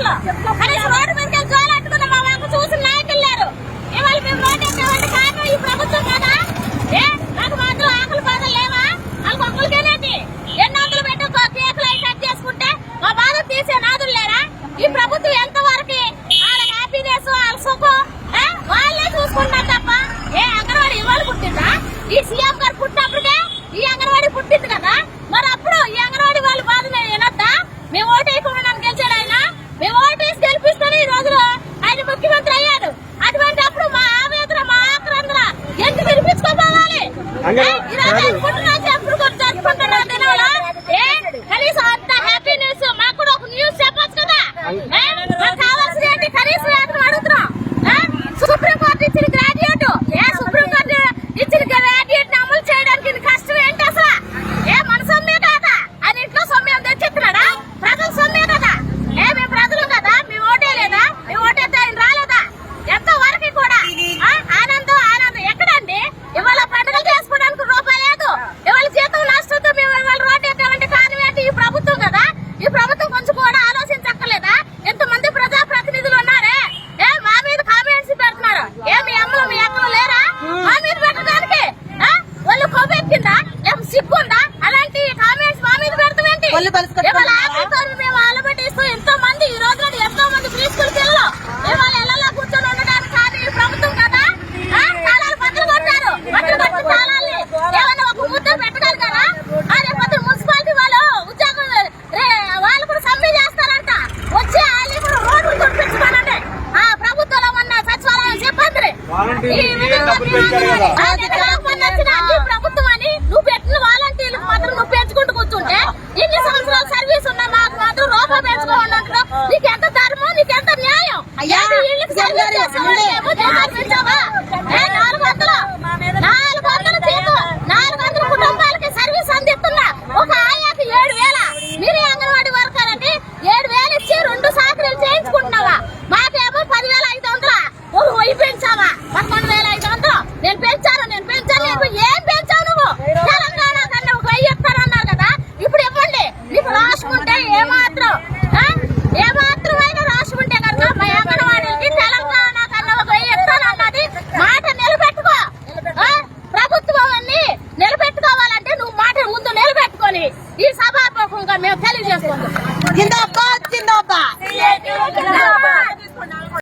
అసలు కనీసం రోడ్డు మీదకి వెళ్ళి జోలు మా చూసిన నాయకులు లేరు ఇవాళ మేము రోడ్డు కారణం ఈ ప్రభుత్వం కదా? ఏ? నాకు మాత్రం ఆకలి బాధలు లేవా? వాళ్ళకి ఒక్కరికేనేటి ఎన్ని వందలు పెట్టి కేకులు అవి కట్ చేసుకుంటే మా బాధ తీసే నాదులు లేరా? ఈ ప్రభుత్వం ఎంతవరకు వాళ్ళ హ్యాపీనెస్ వాళ్ళ సుఖం వాళ్ళే చూసుకుంటారు తప్ప ఏ అంగన్వాడి ఇవాళ పుట్టిందా? ఈ సీఎం గారు పుట్టినప్పుడే ఈ అంగన్వాడీ పుట్టింది కదా? కనీసం అంత హ్యాపీ న్యూస్ మాకు కూడా ఒక న్యూస్ చెప్పొచ్చు కదా? ఏంటి? కనీసం వేతనం అడుగుతున్నాం ఏ, సుప్రీం కోర్టు ఇచ్చిన గ్రాడ్యుయేట్ ఏ సుప్రీం కోర్టు ఇచ్చిన గ్రాడ్యుయేట్ అమలు చేయడానికి ఇది కష్టం ఏంటి అసలు ఏ మన సొమ్మే కాదా అని ఇంట్లో సొమ్మేం తెచ్చిస్తున్నాడా ప్రజల సొమ్మే కదా ఏ మేము ప్రజలు కదా మేము ఓటే లేదా మేము ఓటేస్తే ఆయన రాలేదా ఎంతో వరకు కూడా ఆ, ఆనందం ఆనందం ఎక్కడండి ఇవాళ పండుగలు చేసుకోవడానికి రూపాయి లేదు ఇవాళ జీతం నష్టంతో మేము ఇవాళ రోడ్డు ఎక్కామంటే కారణం ఏంటి ఈ ప్రభుత్వం కదా ఈ ప్రభుత్వం కొంచెం కూడా ఆలోచించక్కర్లేదా ఎంతమంది ప్రజా ప్రతినిధులు ఉన్నారే ఏ మా మీద కామెంట్స్ పెడుతున్నారు ఏ మీ అమ్మలు మీ అక్కలు లేరా మా మీద పెట్టడానికి ఆ? వాళ్ళు కొవ్వెక్కిందా ఏం సిగ్గుందా అలాంటి కామెంట్స్ మా మీద మేము ఆలబెట్టిస్తూ ఎంతో మంది ఈ రోజు ఎంతో మంది ప్రీ స్కూల్ పిల్లలు ఇవాళ కూర్చొని ఉండడానికి కాదు ఈ ప్రభుత్వం కదా. ఆ? తాళాలు బట్టలు కొట్టారు. బట్టలు కొట్టి తాళాలని ఏమైనా ఒక ముద్ద పెట్టగలరు కదా ఆ రేపొద్దు మున్సిపాలిటీ వాళ్ళు ఉద్యోగం రే వాళ్ళు కూడా సమ్మె చేస్తారంట. వచ్చి వాళ్ళు కూడా రోడ్లు చూపించమనండి. ఆ ప్రభుత్వంలో ఉన్న సచివాలయం సిబ్బంది పెంచుకోవాలంటారు నీకు మేము తెలియజేసుకుంటాం జిందాబాద్. జిందాబాద్.